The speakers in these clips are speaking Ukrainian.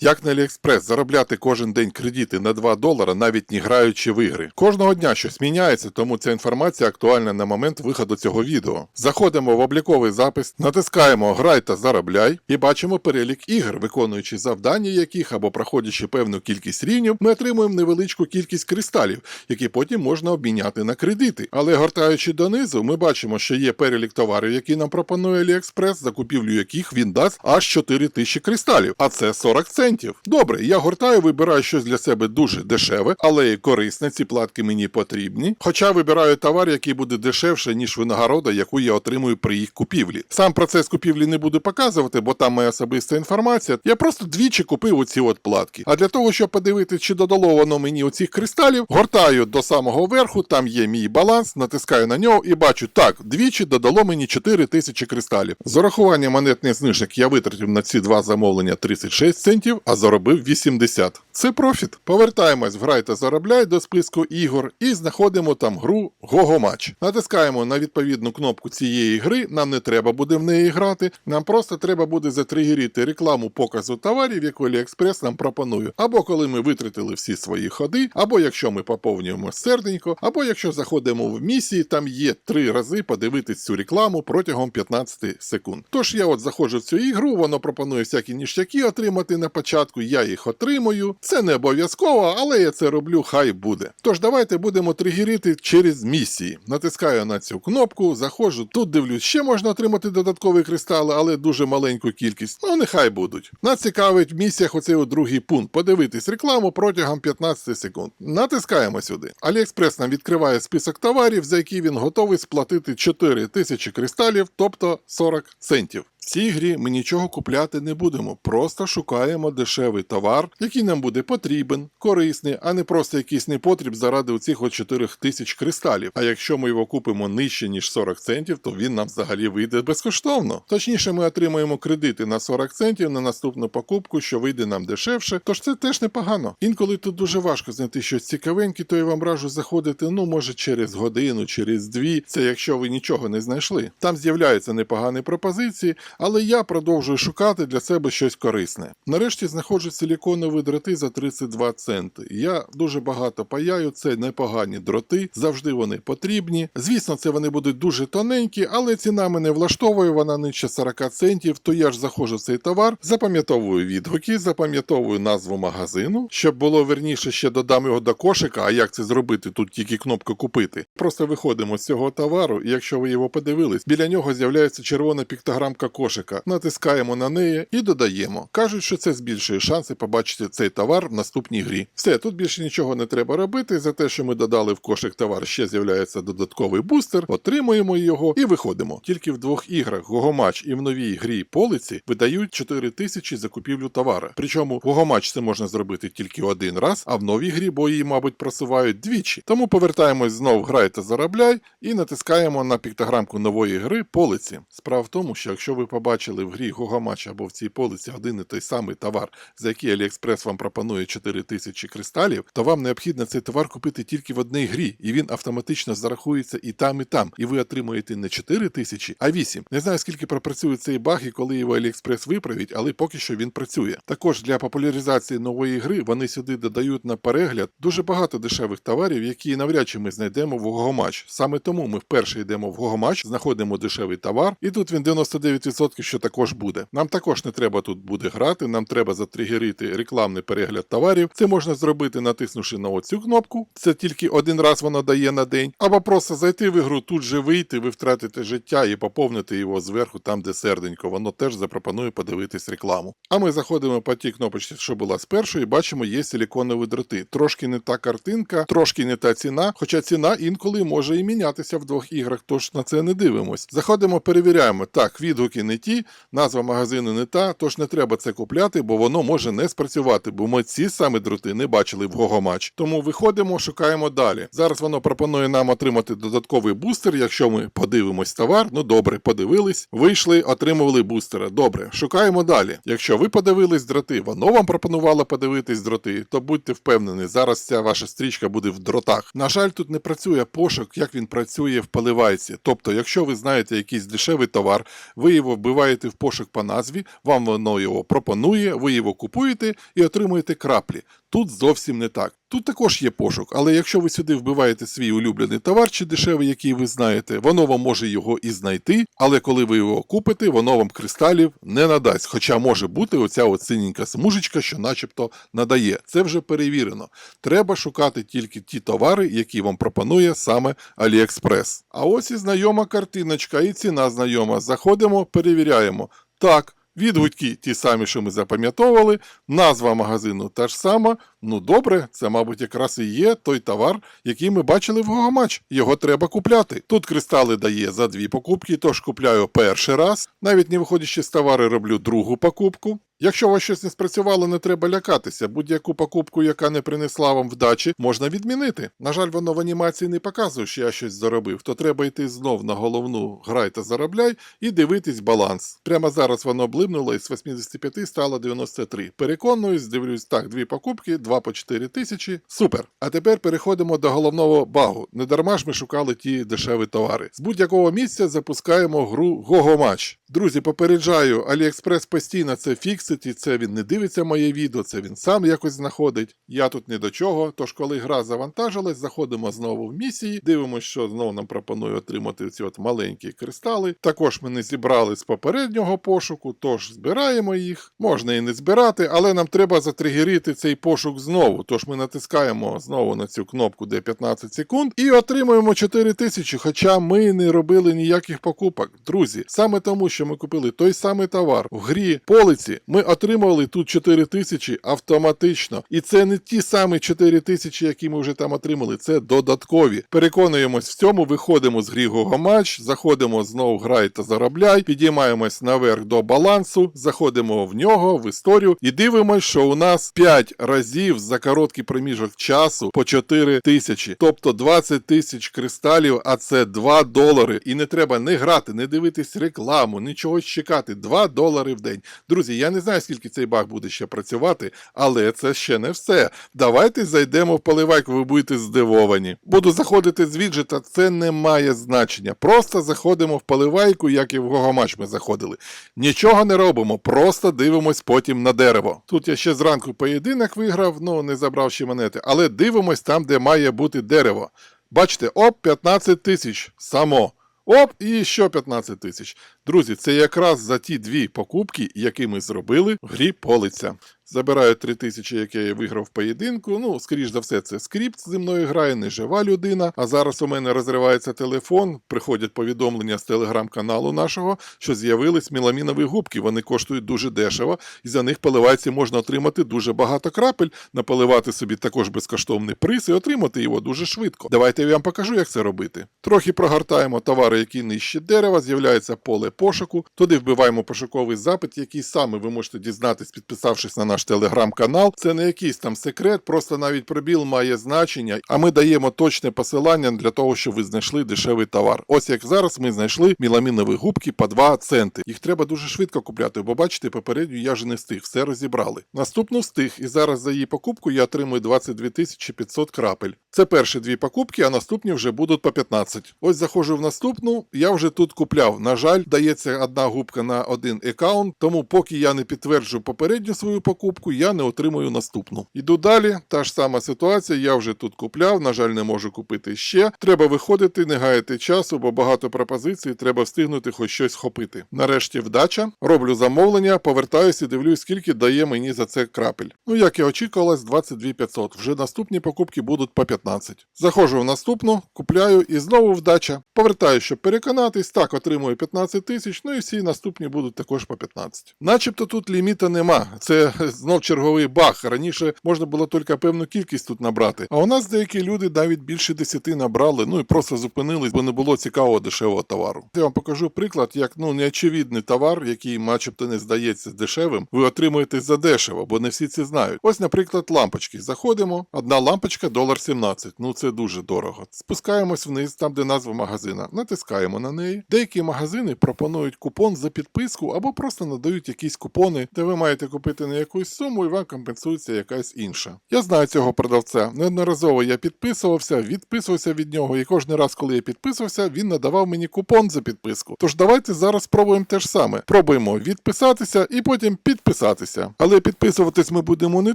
Як на AliExpress заробляти кожен день кредити на 2 долара, навіть не граючи в ігри. Кожного дня щось міняється, тому ця інформація актуальна на момент виходу цього відео. Заходимо в обліковий запис, натискаємо Грай та заробляй і бачимо перелік ігор, виконуючи завдання яких або проходячи певну кількість рівнів, ми отримуємо невеличку кількість кристалів, які потім можна обміняти на кредити. Але гортаючи донизу, ми бачимо, що є перелік товарів, які нам пропонує AliExpress, за купівлю яких він дасть аж 4 тисячі кристалів, а це 40 центів. Добре, я гортаю, вибираю щось для себе дуже дешеве, але і корисне. Ці платки мені потрібні. Хоча вибираю товар, який буде дешевше, ніж винагорода, яку я отримую при їх купівлі. Сам процес купівлі не буду показувати, бо там моя особиста інформація. Я просто двічі купив оці от платки. А для того, щоб подивитися, чи додало воно мені оцих кристалів, гортаю до самого верху, там є мій баланс, натискаю на нього і бачу, так, двічі додало мені 4 тисячі кристалів. З урахуванням монетних знижок я витратив на ці два замовлення 36 центів, а заробив 80. Це профіт. Повертаємось в грай та заробляй до списку ігор і знаходимо там гру Гого-матч. Натискаємо на відповідну кнопку цієї гри. Нам не треба буде в неї грати. Нам просто треба буде затригерити рекламу показу товарів, яку AliExpress нам пропонує. Або коли ми витратили всі свої ходи, або якщо ми поповнюємо серденько, або якщо заходимо в місії, там є три рази подивитись цю рекламу протягом 15 секунд. Тож я от заходжу в цю ігру, воно пропонує всякі ніштяки отримати на початку. Я їх отримую. Це не обов'язково, але я це роблю, хай буде. Тож давайте будемо тригерити через місії. Натискаю на цю кнопку, заходжу. Тут дивлюсь, ще можна отримати додаткові кристали, але дуже маленьку кількість. Ну, нехай будуть. Нас цікавить в місіях оцей другий пункт. Подивитись рекламу протягом 15 секунд. Натискаємо сюди. AliExpress нам відкриває список товарів, за які він готовий сплатити 4 тисячі кристалів, тобто 40 центів. Цій грі ми нічого купляти не будемо, просто шукаємо дешевий товар, який нам буде потрібен, корисний, а не просто якийсь непотріб заради оцих от 4 тисяч кристалів. А якщо ми його купимо нижче, ніж 40 центів, то він нам взагалі вийде безкоштовно. Точніше, ми отримаємо кредити на 40 центів на наступну покупку, що вийде нам дешевше, тож це теж непогано. Інколи тут дуже важко знайти щось цікавеньке, то я вам раджу заходити, ну може через годину, через дві. Це якщо ви нічого не знайшли. Там з'являються непогані пропозиції але я продовжую шукати для себе щось корисне. Нарешті знаходжу силіконові дроти за 32 центи. Я дуже багато паяю, це непогані дроти, завжди вони потрібні. Звісно, це вони будуть дуже тоненькі, але ціна мене влаштовує, вона нижче 40 центів, то я ж заходжу в цей товар, запам'ятовую відгуки, запам'ятовую назву магазину, щоб було верніше, ще додам його до кошика. А як це зробити? Тут тільки кнопка купити. Просто виходимо з цього товару, і якщо ви його подивились, біля нього з'являється червона піктограмка кошика. Натискаємо на неї і додаємо. Кажуть, що це збільшує шанси побачити цей товар в наступній грі. Все, тут більше нічого не треба робити. За те, що ми додали в кошик товар, ще з'являється додатковий бустер, отримуємо його і виходимо. Тільки в двох іграх Гогомач і в новій грі полиці видають 4 тисячі за купівлю товара. Причому Гогомач це можна зробити тільки один раз, а в новій грі, бо її, мабуть, просувають двічі. Тому повертаємось знов грай та заробляй і натискаємо на піктограмку нової гри полиці. Справа в тому, що якщо ви побачили в грі Гогомач або в цій полиці один і той самий товар, за який AliExpress вам пропонує 4 тисячі кристалів, то вам необхідно цей товар купити тільки в одній грі, і він автоматично зарахується і там, і там. І ви отримуєте не 4 тисячі, а 8. Не знаю, скільки пропрацює цей баг і коли його AliExpress виправить, але поки що він працює. Також для популяризації нової гри вони сюди додають на перегляд дуже багато дешевих товарів, які навряд чи ми знайдемо в Гогомач. Саме тому ми вперше йдемо в Гогомач, знаходимо дешевий товар, і тут він 99% що також буде. Нам також не треба тут буде грати, нам треба затригерити рекламний перегляд товарів. Це можна зробити, натиснувши на оцю кнопку. Це тільки один раз воно дає на день. Або просто зайти в ігру, тут же вийти, ви втратите життя і поповнити його зверху, там, де серденько. Воно теж запропонує подивитись рекламу. А ми заходимо по тій кнопочці, що була спершу, і бачимо, є силіконові дроти. Трошки не та картинка, трошки не та ціна, хоча ціна інколи може і мінятися в двох іграх, тож на це не дивимось. Заходимо, перевіряємо. Так, відгуки не ті, назва магазину не та, тож не треба це купляти, бо воно може не спрацювати, бо ми ці саме дроти не бачили в Гогомач. Тому виходимо, шукаємо далі. Зараз воно пропонує нам отримати додатковий бустер, якщо ми подивимось товар. Ну добре, подивились, вийшли, отримували бустера. Добре, шукаємо далі. Якщо ви подивились дроти, воно вам пропонувало подивитись дроти, то будьте впевнені, зараз ця ваша стрічка буде в дротах. На жаль, тут не працює пошук, як він працює в поливайці. Тобто, якщо ви знаєте якийсь дешевий товар, ви його вбиваєте в пошук по назві, вам воно його пропонує, ви його купуєте і отримуєте краплі. Тут зовсім не так. Тут також є пошук, але якщо ви сюди вбиваєте свій улюблений товар чи дешевий, який ви знаєте, воно вам може його і знайти, але коли ви його купите, воно вам кристалів не надасть. Хоча може бути оця синенька смужечка, що начебто надає. Це вже перевірено. Треба шукати тільки ті товари, які вам пропонує саме AliExpress. А ось і знайома картиночка, і ціна знайома. Заходимо, перевіряємо. Так. Відгуки ті самі, що ми запам'ятовували, назва магазину та ж сама. Ну добре, це, мабуть, якраз і є той товар, який ми бачили в Гогомач. Його треба купляти. Тут кристали дає за дві покупки, тож купляю перший раз. Навіть не виходячи з товари, роблю другу покупку. Якщо у вас щось не спрацювало, не треба лякатися. Будь-яку покупку, яка не принесла вам вдачі, можна відмінити. На жаль, воно в анімації не показує, що я щось заробив, то треба йти знов на головну грай та заробляй і дивитись баланс. Прямо зараз воно блимнуло і з 85 стало 93. Переконуюсь, дивлюсь так, дві покупки, два по 4 тисячі. Супер. А тепер переходимо до головного багу. Не дарма ж ми шукали ті дешеві товари. З будь-якого місця запускаємо гру Гогомач. Друзі, попереджаю, AliExpress постійно це фіксить, і це він не дивиться моє відео, це він сам якось знаходить. Я тут не до чого. Тож, коли гра завантажилась, заходимо знову в місії, дивимося, що знову нам пропонує отримати ці от маленькі кристали. Також ми не зібрали з попереднього пошуку, тож збираємо їх. Можна і не збирати, але нам треба затригерити цей пошук знову. Тож ми натискаємо знову на цю кнопку, де 15 секунд, і отримуємо 4 тисячі, хоча ми не робили ніяких покупок. Друзі, саме тому, що ми купили той самий товар в грі полиці, ми отримували тут 4 тисячі автоматично. І це не ті самі 4 тисячі, які ми вже там отримали, це додаткові. Переконуємось в цьому, виходимо з грі Гогомач, заходимо знову грай та заробляй, підіймаємось наверх до балансу, заходимо в нього, в історію, і дивимося, що у нас 5 разів за короткий проміжок часу по 4 тисячі, тобто 20 тисяч кристалів, а це 2 долари. І не треба не грати, не дивитись рекламу, нічого чекати. 2 долари в день. Друзі, я не знаю, скільки цей баг буде ще працювати, але це ще не все. Давайте зайдемо в поливайку, ви будете здивовані. Буду заходити з віджита, це не має значення. Просто заходимо в поливайку, як і в Гогомач ми заходили. Нічого не робимо, просто дивимось потім на дерево. Тут я ще зранку поєдинок виграв, ну не забрав ще монети, але дивимось там, де має бути дерево. Бачите, оп, 15 тисяч само. Оп, і ще 15 тисяч. Друзі, це якраз за ті дві покупки, які ми зробили в грі полиця. Забираю 3 тисячі, яке я виграв в поєдинку. Ну, скоріш за все, це скрипт зі мною грає, не жива людина. А зараз у мене розривається телефон. Приходять повідомлення з телеграм-каналу нашого, що з'явились меламінові губки. Вони коштують дуже дешево, і за них поливайці можна отримати дуже багато крапель, наполивати собі також безкоштовний приз і отримати його дуже швидко. Давайте я вам покажу, як це робити. Трохи прогортаємо товари, які нижче дерева, з'являється поле пошуку. Туди вбиваємо пошуковий запит, який саме ви можете дізнатись, підписавшись на наш телеграм-канал. Це не якийсь там секрет, просто навіть пробіл має значення, а ми даємо точне посилання для того, щоб ви знайшли дешевий товар. Ось як зараз ми знайшли міламінові губки по 2 центи. Їх треба дуже швидко купляти, бо бачите, попередньо я ж не встиг, все розібрали. Наступну встиг, і зараз за її покупку я отримую 22 500 крапель. Це перші дві покупки, а наступні вже будуть по 15. Ось заходжу в наступну, я вже тут купляв. На жаль, дається одна губка на один аккаунт, тому поки я не підтверджу попередню свою покупку, я не отримую наступну. Іду далі, та ж сама ситуація, я вже тут купляв, на жаль, не можу купити ще. Треба виходити, не гаяти часу, бо багато пропозицій, треба встигнути хоч щось хопити. Нарешті вдача, роблю замовлення, повертаюся і дивлюсь, скільки дає мені за це крапель. Ну, як і очікувалось, 22 500. Вже наступні покупки будуть по 15. Заходжу в наступну, купляю і знову вдача. Повертаю, щоб переконатись, так отримую 15 тисяч, ну і всі наступні будуть також по 15. Начебто тут ліміта нема. Це знов черговий баг. Раніше можна було тільки певну кількість тут набрати. А у нас деякі люди навіть більше 10 набрали, ну і просто зупинились, бо не було цікавого дешевого товару. Я вам покажу приклад, як ну неочевидний товар, який, начебто, не здається дешевим, ви отримуєте за дешево, бо не всі це знають. Ось, наприклад, лампочки. Заходимо, одна лампочка долар 17. 17. Ну це дуже дорого. Спускаємось вниз, там де назва магазина. Натискаємо на неї. Деякі магазини пропонують купон за підписку або просто надають якісь купони, де ви маєте купити на якусь суму і вам компенсується якась інша. Я знаю цього продавця. Неодноразово я підписувався, відписувався від нього, і кожен раз, коли я підписувався, він надавав мені купон за підписку. Тож давайте зараз спробуємо те ж саме. Пробуємо відписатися і потім підписатися. Але підписуватись ми будемо не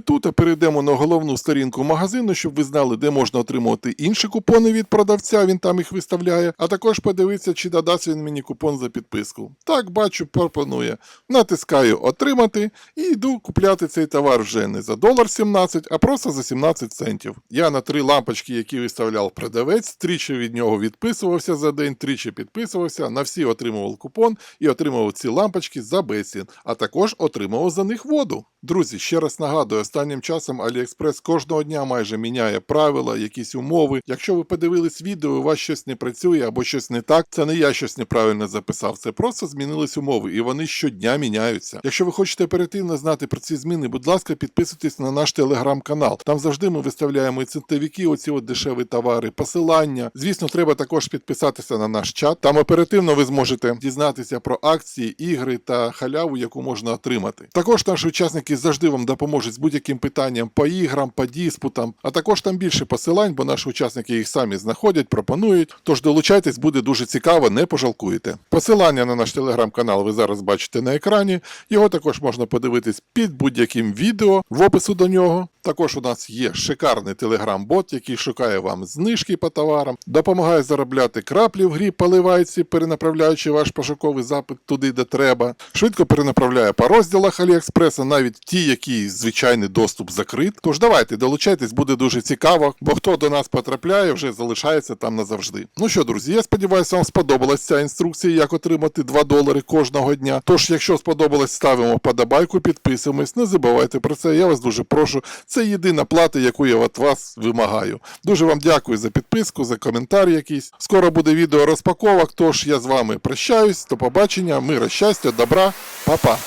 тут, а перейдемо на головну сторінку магазину, щоб ви знали, де можна отримувати інші купони від продавця. Він там їх виставляє. А також подивитися, чи додасть він мені купон за підписку. Так, бачу, пропонує. Натискаю отримати і йду купляти цей товар вже не за долар 17, а просто за 17 центів. Я на три лампочки, які виставляв продавець, тричі від нього відписувався за день, тричі підписувався, на всі отримував купон і отримував ці лампочки за безцін, а також отримував за них воду. Друзі, ще раз нагадую, останнім часом AliExpress кожного дня майже міняє правила, якісь умови. Якщо ви подивились відео, у вас щось не працює або щось не так, це не я щось неправильно записав. Це просто змінились умови, і вони щодня міняються. Якщо ви хочете оперативно знати про ці зміни, будь ласка, підписуйтесь на наш телеграм-канал. Там завжди ми виставляємо і центовики, оці от дешеві товари, посилання. Звісно, треба також підписатися на наш чат. Там оперативно ви зможете дізнатися про акції, ігри та халяву, яку можна отримати. Також наші учасники завжди вам допоможуть з будь-яким питанням по іграм, по диспутам, а також там більше посилань, бо наші учасники їх самі знаходять, пропонують. Тож долучайтесь, буде дуже цікаво, не пожалкуєте. Посилання на наш телеграм-канал ви зараз бачите на екрані. Його також можна подивитись під будь-яким відео в опису до нього. Також у нас є шикарний телеграм-бот, який шукає вам знижки по товарам, допомагає заробляти краплі в грі по ливайці, перенаправляючи ваш пошуковий запит туди, де треба. Швидко перенаправляє по розділах Аліекспреса, навіть ті, які звичайний доступ закрит. Тож давайте долучайтесь, буде дуже цікаво, бо хто до нас потрапляє, вже залишається там назавжди. Ну що, друзі, я сподіваюся, вам сподобалась ця інструкція, як отримати 2 долари кожного дня. Тож, якщо сподобалось, ставимо подобайку, підписуємось. Не забувайте про це. Я вас дуже прошу. Це єдина плата, яку я від вас вимагаю. Дуже вам дякую за підписку, за коментар якийсь. Скоро буде відео розпаковок. Тож я з вами прощаюсь. До побачення, мира, щастя, добра, па-па.